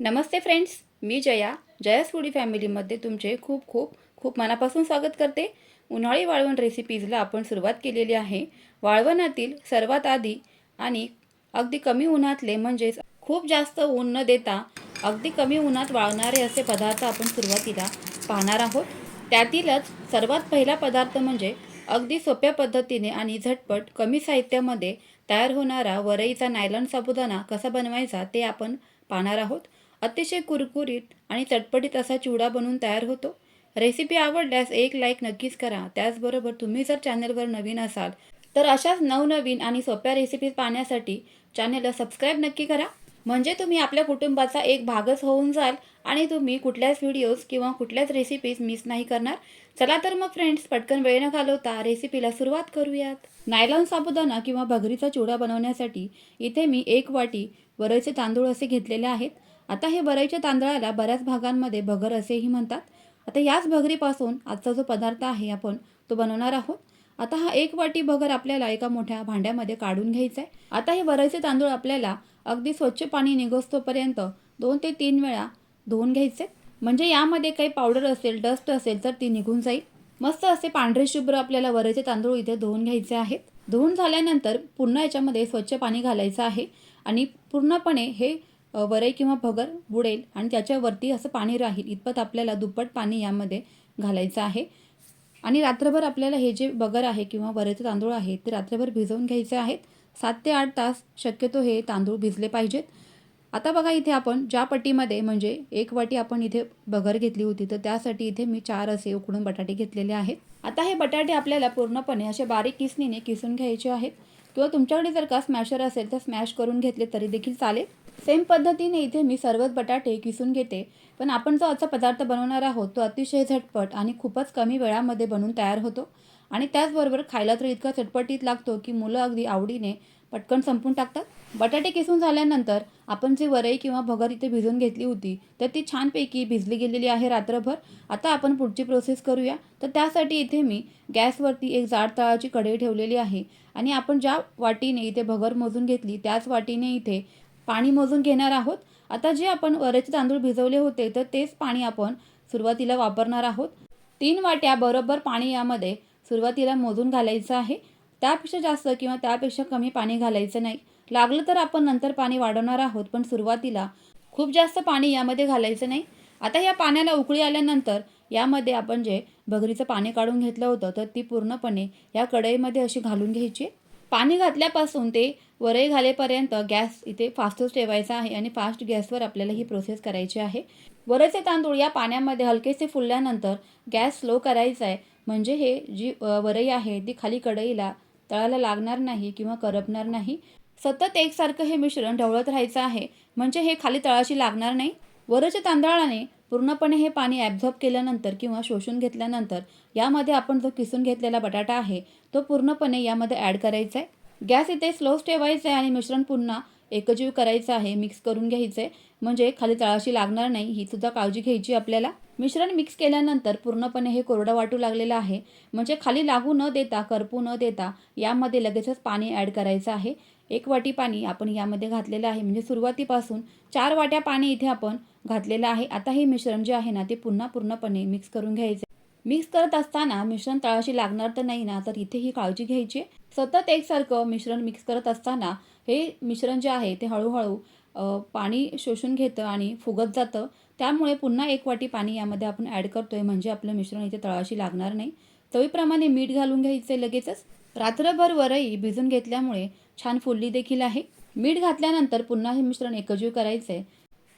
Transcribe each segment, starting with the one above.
नमस्ते friends मी जया. जयास foodie फॅमिलीमध्ये तुमचे खूप खूप खूप मनापासून स्वागत करते. उन्हाळी वाळवण रेसिपीजला आपण सुरुवात केलेली आहे. वाळवणातील सर्वात आधी आणि अगदी कमी उन्हातले म्हणजेच खूप जास्त ऊन न देता अगदी कमी उन्हात वाळणारे असे पदार्थ आपण सुरुवातीला पाहणार आहोत. त्यातीलच सर्वात पहिला पदार्थ म्हणजे अगदी सोप्या पद्धतीने आणि झटपट कमी साहित्यामध्ये तयार होणारा वरईचा नायलॉन साबुदाणा कसा बनवायचा ते आपण पाहणार आहोत. अतिशय कुरकुरीत आणि चटपटीत असा चिवडा बनवून तयार होतो. रेसिपी आवडल्यास एक लाईक नक्कीच करा. त्याचबरोबर तुम्ही जर चॅनलवर नवीन असाल तर अशाच नवनवीन आणि सोप्या रेसिपीज पाहण्यासाठी चॅनलला सबस्क्राईब नक्की करा. म्हणजे तुम्ही आपल्या कुटुंबाचा एक भागच होऊन जाल आणि तुम्ही कुठल्याच व्हिडिओज किंवा कुठल्याच रेसिपीज मिस नाही करणार. चला तर मग फ्रेंड्स पटकन वेळ न घालवता रेसिपीला सुरुवात करूयात. नायलॉन साबुदाणा किंवा भगरीचा चिवडा बनवण्यासाठी इथे मी एक वाटी वरळचे तांदूळ असे घेतलेले आहेत. आता हे बरईच्या तांदळाला बऱ्याच भागांमध्ये भगर असेही म्हणतात. आता याच भगरीपासून आजचा जो पदार्थ आहे आपण तो बनवणार आहोत. आता हा एक वाटी भगर आपल्याला एका मोठ्या भांड्यामध्ये काढून घ्यायचा आहे. आता हे बरईचे तांदूळ आपल्याला अगदी स्वच्छ पाणी निघोस्तोपर्यंत दोन ते तीन वेळा धुवून घ्यायचे. म्हणजे यामध्ये काही पावडर असेल डस्ट असेल तर ती निघून जाईल. मस्त असे पांढरे शुभ्र आपल्याला वरईचे तांदूळ इथे धुवून घ्यायचे आहेत. धुवून झाल्यानंतर पुन्हा याच्यामध्ये स्वच्छ पाणी घालायचं आहे. आणि पूर्णपणे हे वरई किंवा भगर बुडेल आणि त्याच्यावरती असं पाणी राहील. इतपत आपल्याला दुप्पट पाणी यामध्ये घालायचं आहे. आणि रात्रभर आपल्याला हे जे बगर आहे किंवा वरेचे तांदूळ आहे ते रात्रभर भिजवून घ्यायचे आहेत. सात ते आठ तास शक्यतो हे तांदूळ भिजले पाहिजेत. आता बघा इथे आपण ज्या पट्टीमध्ये म्हणजे एक वाटी आपण इथे बगर घेतली होती तर त्यासाठी इथे मी चार असे उकडून बटाटे घेतलेले आहेत. आता हे बटाटे आपल्याला पूर्णपणे असे बारीक किसणीने किसून घ्यायचे आहेत. किंवा तुमच्याकडे जर का स्मॅशर असेल तर स्मॅश करून घेतले तरी देखील चालेल. सेम पद्धतीने इथे मी सर्वच बटाटे किसून घेते. पण आपण जो आजचा पदार्थ बनवणार आहोत तो अतिशय झटपट आणि खूपच कमी वेळामध्ये बनून तयार होतो. आणि त्याचबरोबर खायला तर इतका चटपटीत लागतो की मुलं अगदी आवडीने पटकन संपून टाकतात. बटाटे किसून झाल्यानंतर आपण जी वरई किंवा भगर इथे भिजून घेतली होती तर ती छानपैकी भिजली गेलेली आहे रात्रभर. आता आपण पुढची प्रोसेस करूया. तर त्यासाठी इथे मी गॅसवरती एक जाड तळाची कढई ठेवलेली आहे. आणि आपण ज्या वाटीने इथे भगर मोजून घेतली त्याच वाटीने इथे पाणी मोजून घेणार आहोत. आता जे आपण वरचे तांदूळ भिजवले होते तर तेच पाणी आपण सुरुवातीला वापरणार आहोत. तीन वाट्या बरोबर पाणी यामध्ये सुरुवातीला मोजून घालायचं आहे. त्यापेक्षा जास्त किंवा त्यापेक्षा कमी पाणी घालायचं नाही. लागलं तर आपण नंतर पाणी वाढवणार आहोत पण सुरुवातीला खूप जास्त पाणी यामध्ये घालायचं नाही. आता या पाण्याला उकळी आल्यानंतर यामध्ये आपण जे भगरीचं पाणी काढून घेतलं होतं तर ती पूर्णपणे या कढईमध्ये अशी घालून घ्यायची. पाणी घातल्यापासून ते वरई घालेपर्यंत गॅस इथे फास्टच ठेवायचा आहे आणि फास्ट गॅसवर आपल्याला ही प्रोसेस करायची आहे. वरईचे तांदूळ या पाण्यामध्ये हलकेसे फुलल्यानंतर गॅस स्लो करायचा आहे. म्हणजे हे जी वरई आहे ती खाली कढईला तळाला लागणार नाही किंवा करपणार नाही. सतत एकसारखं हे मिश्रण ढवळत राहायचं आहे. म्हणजे हे खाली तळाशी लागणार नाही. वरच्या तांदळाने पूर्णपणे हे पाणी ॲब्झॉर्ब केल्यानंतर किंवा शोषून घेतल्यानंतर यामध्ये आपण जो किसून घेतलेला बटाटा आहे तो पूर्णपणे यामध्ये ॲड करायचा आहे. गॅस इथे स्लोच ठेवायचा आहे आणि मिश्रण पुन्हा एकजीव करायचं आहे मिक्स करून घ्यायचं आहे. म्हणजे खाली तळाशी लागणार नाही ही सुद्धा काळजी घ्यायची आपल्याला. मिश्रण मिक्स केल्यानंतर पूर्णपणे हे कोरडं वाटू लागलेलं आहे. म्हणजे खाली लागू न देता करपू न देता यामध्ये लगेचच पाणी ॲड करायचं आहे. एक वाटी पाणी आपण यामध्ये घातलेलं आहे. म्हणजे सुरुवातीपासून चार वाट्या पाणी इथे आपण घातलेलं आहे. आता हे मिश्रण जे आहे ना ते पुन्हा पूर्णपणे मिक्स करून घ्यायचे. मिक्स करत असताना मिश्रण तळाशी लागणार तर नाही ना तर इथे ही काळजी घ्यायची. सतत एकसारखं मिश्रण मिक्स करत असताना हे मिश्रण जे आहे ते हळूहळू पाणी शोषून घेतं आणि फुगत जातं. त्यामुळे पुन्हा एक वाटी पाणी यामध्ये आपण ॲड करतोय. म्हणजे आपलं मिश्रण इथे तळाशी लागणार नाही. चवीप्रमाणे मीठ घालून घ्यायचे लगेचच. रात्रभर वरई भिजून घेतल्यामुळे छान फुलली देखील आहे. मीठ घातल्यानंतर पुन्हा हे मिश्रण एकजीव करायचं. आहे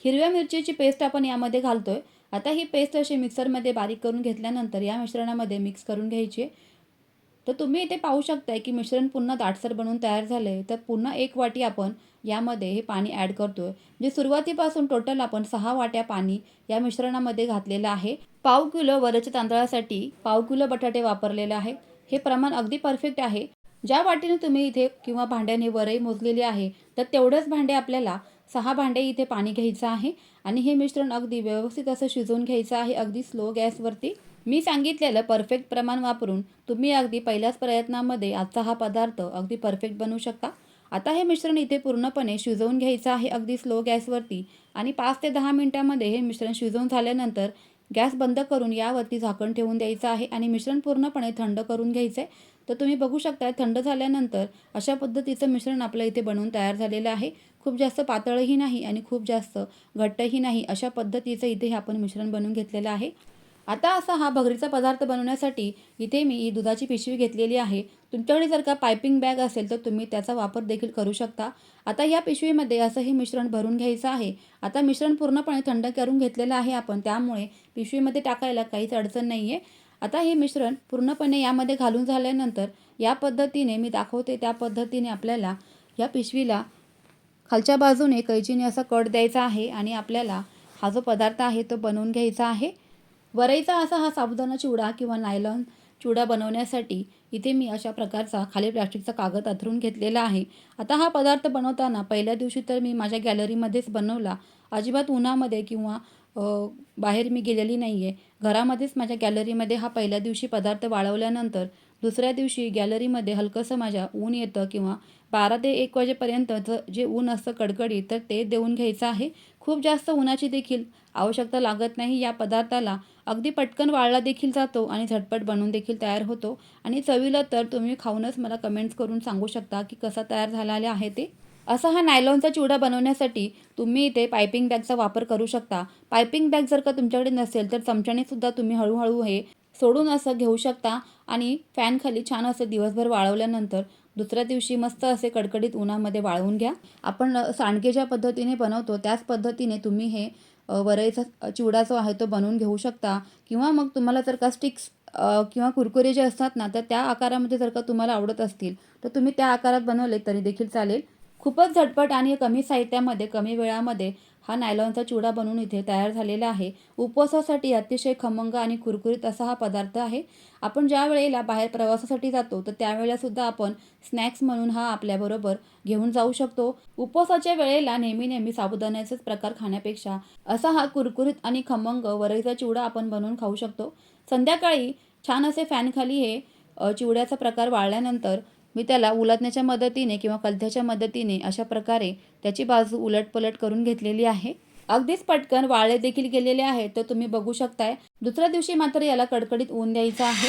हिरव्या मिरचीची पेस्ट आपण यामध्ये घालतोय. आता ही पेस्ट अशी मिक्सरमध्ये बारीक करून घेतल्यानंतर या मिश्रणामध्ये मिक्स करून घ्यायची. तर तुम्ही इथे पाहू शकताय की मिश्रण पुन्हा दाटसर बनून तयार झाले. तर पुन्हा एक वाटी आपण यामध्ये हे पाणी ॲड करतोय. म्हणजे सुरुवातीपासून टोटल आपण सहा वाट्या पाणी या मिश्रणामध्ये घातलेलं आहे. पाव किलो वरच्या तांदळासाठी पाव किलो बटाटे वापरलेले आहेत. हे प्रमाण अगदी परफेक्ट आहे. ज्या वाटीने तुम्ही इथे किंवा भांड्याने वरई मोजलेली आहे तर तेवढंच भांडे आपल्याला सहा भांडे इथे पाणी घ्यायचं आहे आणि हे मिश्रण अगदी व्यवस्थित असं शिजवून घ्यायचं आहे अगदी स्लो गॅसवरती. मी सांगितलेलं परफेक्ट प्रमाण वापरून तुम्ही अगदी पहिल्याच प्रयत्नामध्ये आजचा हा पदार्थ अगदी परफेक्ट बनवू शकता. आता हे मिश्रण इथे पूर्णपणे शिजवून घ्यायचं आहे अगदी स्लो गॅसवरती आणि पाच ते दहा मिनटामध्ये हे मिश्रण शिजवून झाल्यानंतर गॅस बंद करून यावरती झाकण ठेवून द्यायचं आहे आणि मिश्रण पूर्णपणे थंड करून घ्यायचं आहे तर तुम्ही बघू शकता थंड झाल्यानंतर अशा पद्धतीचं मिश्रण आपलं इथे बनवून तयार झालेलं आहे. खूप जास्त पातळही नाही आणि खूप जास्त घट्टही नाही अशा पद्धतीचं इथे हे आपण मिश्रण बनवून घेतलेलं आहे. आता असा हा भगरीचा पदार्थ बनवण्यासाठी इथे मी ही दुधाची पिशवी घेतलेली आहे. तुमच्याकडे जर का पायपिंग बॅग असेल तर तुम्ही त्याचा वापर देखील करू शकता. आता या पिशवीमध्ये असं हे मिश्रण भरून घ्यायचं आहे. आता मिश्रण पूर्णपणे थंड करून घेतलेलं आहे आपण. त्यामुळे पिशवीमध्ये टाकायला काहीच अडचण नाही आहे आता हे मिश्रण पूर्णपणे यामध्ये घालून झाल्यानंतर या पद्धतीने मी दाखवते. त्या पद्धतीने आपल्याला या पिशवीला खालच्या बाजूने कैचीने असा कट द्यायचा आहे आणि आपल्याला हा जो पदार्थ आहे तो बनवून घ्यायचा आहे. वरईचा असा हा साबुदाणा चिवडा किंवा नायलॉन चिवडा बनवण्यासाठी इथे मी अशा प्रकारचा खाली प्लॅस्टिकचा कागद अथरून घेतलेला आहे. आता हा पदार्थ बनवताना पहिल्या दिवशी तर मी माझ्या गॅलरीमध्येच बनवला. अजिबात उन्हामध्ये किंवा बाहेर मी गेलेली नाही आहे घरामध्येच माझ्या गॅलरीमध्ये हा पहिल्या दिवशी पदार्थ वाळवल्यानंतर दुसऱ्या दिवशी गॅलरीमध्ये हलकंसं माझ्या ऊन येतं किंवा बारा ते एक वाजेपर्यंत ज जे ऊन असतं कडकडीत तर ते देऊन घ्यायचं आहे. खूप जास्त उन्हाची देखील आवश्यकता लागत नाही. या पदार्थाला अगदी पटकन वाळला देखील जातो आणि झटपट बनवून देखील तयार होतो. आणि चवीला तर तुम्ही खाऊनच मला कमेंट्स करून सांगू शकता की कसा तयार झालेला आहे ते. असा हा नायलॉनचा चिवडा बनवण्यासाठी तुम्ही इथे पायपिंग बॅगचा वापर करू शकता. पायपिंग बॅग जर का तुमच्याकडे नसेल तर चमच्याने सुद्धा तुम्ही हळूहळू हे सोडून असं घेऊ शकता. आणि फॅनखाली छान असं दिवसभर वाळवल्यानंतर दुसऱ्या दिवशी मस्त असे कडकडीत उन्हामध्ये वाळवून घ्या. आपण सांडगे ज्या पद्धतीने बनवतो. त्याच पद्धतीने तुम्ही हे वरईचा चिवडा जो आहे तो बनवून घेऊ शकता. किंवा मग तुम्हाला जर का स्टिक्स किंवा कुरकुरे जे असतात ना तर त्या आकारामध्ये जर का तुम्हाला आवडत असतील तर तुम्ही त्या आकारात बनवले तरी देखील चालेल. खूपच झटपट आणि कमी साहित्यामध्ये कमी वेळामध्ये हा नायलॉनचा चिवडा बनवून इथे तयार झालेला आहे. उपवासासाठी अतिशय खमंग आणि कुरकुरीत असा हा पदार्थ आहे. आपण ज्या वेळेला बाहेर प्रवासासाठी जातो तर त्यावेळेला सुद्धा आपण स्नॅक्स म्हणून हा आपल्याबरोबर घेऊन जाऊ शकतो. उपवासाच्या वेळेला नेहमी नेहमी साबुदाण्याचेच प्रकार खाण्यापेक्षा असा हा कुरकुरीत आणि खमंग वरईचा चिवडा आपण बनवून खाऊ शकतो. संध्याकाळी छान असे फॅनखाली हे चिवड्याचा प्रकार वाळल्यानंतर मी त्याला उलटण्याच्या मदतीने किंवा कलथ्याच्या मदतीने अशा प्रकारे त्याची बाजू उलटपलट करून घेतलेली आहे. अगदीच पटकन वाळे देखील गेलेले आहेत तर तुम्ही बघू शकताय. दुसऱ्या दिवशी मात्र याला कडकडीत ऊन द्यायचं आहे.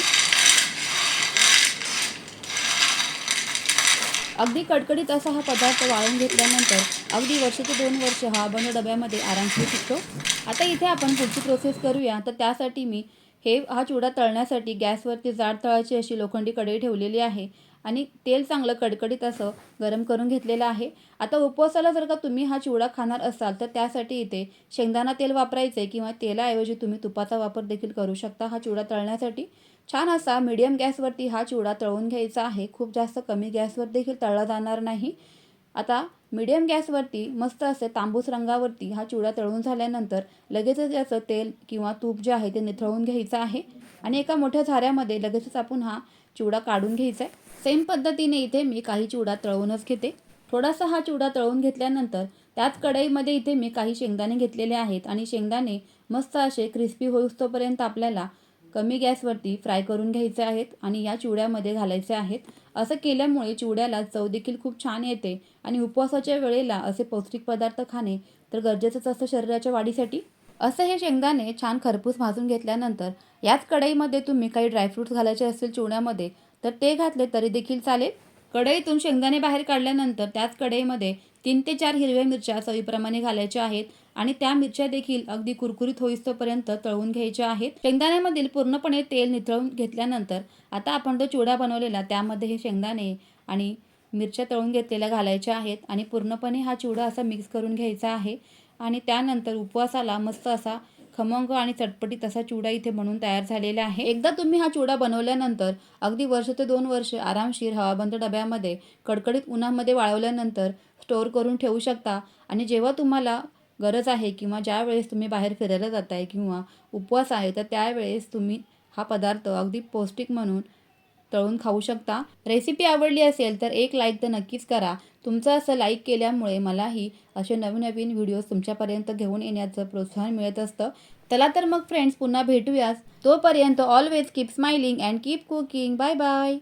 अगदी कडकडीत असा हा पदार्थ वाळून घेतल्यानंतर अगदी वर्ष ते दोन वर्ष हा बंद डब्यामध्ये आरामशीर टिकतो. आता इथे आपण पुढची प्रोसेस करूया. तर त्यासाठी मी हे हा चिवडा तळण्यासाठी गॅसवरती जाड तळाची अशी लोखंडी कढई ठेवलेली आहे. आणि तेल चांगलं कडकडीत असं गरम करून घेतलेलं आहे. आता उपवासाला जर का तुम्ही हा चिवडा खाणार असाल तर त्यासाठी इथे शेंगदाणा तेल वापरायचे किंवा तेलाऐवजी तुम्ही तुपाचा वापर देखील करू शकता हा चिवडा तळण्यासाठी. छान असा मीडियम गॅसवरती हा चिवडा तळून घ्यायचा आहे. खूप जास्त कमी गॅसवर देखील तळला जाणार नाही. आता मीडियम गॅसवरती मस्त असे तांबूस रंगावरती हा चिवडा तळून झाल्यानंतर लगेचच याचं तेल किंवा तूप जे आहे ते निथळून घ्यायचं आहे. आणि एका मोठ्या झाऱ्यामध्ये लगेचच आपण हा चिवडा काढून घ्यायचा आहे. सेम पद्धतीने इथे मी काही चिवडा तळवूनच घेते. थोडासा हा चिवडा तळून घेतल्यानंतर त्याच कढईमध्ये इथे मी काही शेंगदाणे घेतलेले आहेत आणि शेंगदाणे मस्त असे क्रिस्पी होईस्तोपर्यंत आपल्याला कमी गॅसवरती फ्राय करून घ्यायचे आहेत आणि या चिवड्यामध्ये घालायचे आहेत. असं केल्यामुळे चिवड्याला चव देखील खूप छान येते आणि उपवासाच्या वेळेला असे पौष्टिक पदार्थ खाणे तर गरजेचंच असतं शरीराच्या वाढीसाठी. असं हे शेंगदाणे छान खरपूस भाजून घेतल्यानंतर याच कढईमध्ये तुम्ही काही ड्रायफ्रूट्स घालायचे असतील चिवड्यामध्ये तर ते घातले तरी देखील चालेल. कढईतून शेंगदाणे बाहेर काढल्यानंतर त्याच कढईमध्ये तीन ते चार हिरव्या मिरच्या चवीप्रमाणे घालायच्या आहेत आणि त्या मिरच्या देखील अगदी कुरकुरीत होईस्तोपर्यंत तळून घ्यायच्या आहेत. शेंगदाण्यामधील पूर्णपणे तेल निथळून घेतल्यानंतर आता आपण जो चिवडा बनवलेला त्यामध्ये हे शेंगदाणे आणि मिरच्या तळून घेतलेल्या घालायच्या आहेत आणि पूर्णपणे हा चिवडा असा मिक्स करून घ्यायचा आहे. आणि त्यानंतर उपवासाला मस्त असा खमंग आणि चटपटीत असा चिवडा इथे म्हणून तयार झालेला आहे. एकदा तुम्ही हा चिवडा बनवल्यानंतर अगदी वर्ष ते दोन वर्ष आरामशीर हवाबंद डब्यामध्ये कडकडीत उन्हामध्ये वाळवल्यानंतर स्टोअर करून ठेवू शकता. आणि जेव्हा तुम्हाला गरज आहे किंवा ज्या वेळेस तुम्ही बाहेर फिरायला जाताय किंवा उपवास आहे तर त्यावेळेस तुम्ही हा पदार्थ अगदी पौष्टिक म्हणून तळून खाऊ शकता. रेसिपी आवडली असेल तर एक लाईक तर नक्कीच करा. तुमचं असं लाईक केल्यामुळे मलाही असे नवीन नवीन व्हिडिओज तुमच्यापर्यंत घेऊन येण्याचं प्रोत्साहन मिळत असतं. चला तर मग फ्रेंड्स पुन्हा भेटूयाच तोपर्यंत always keep smiling and keep cooking bye bye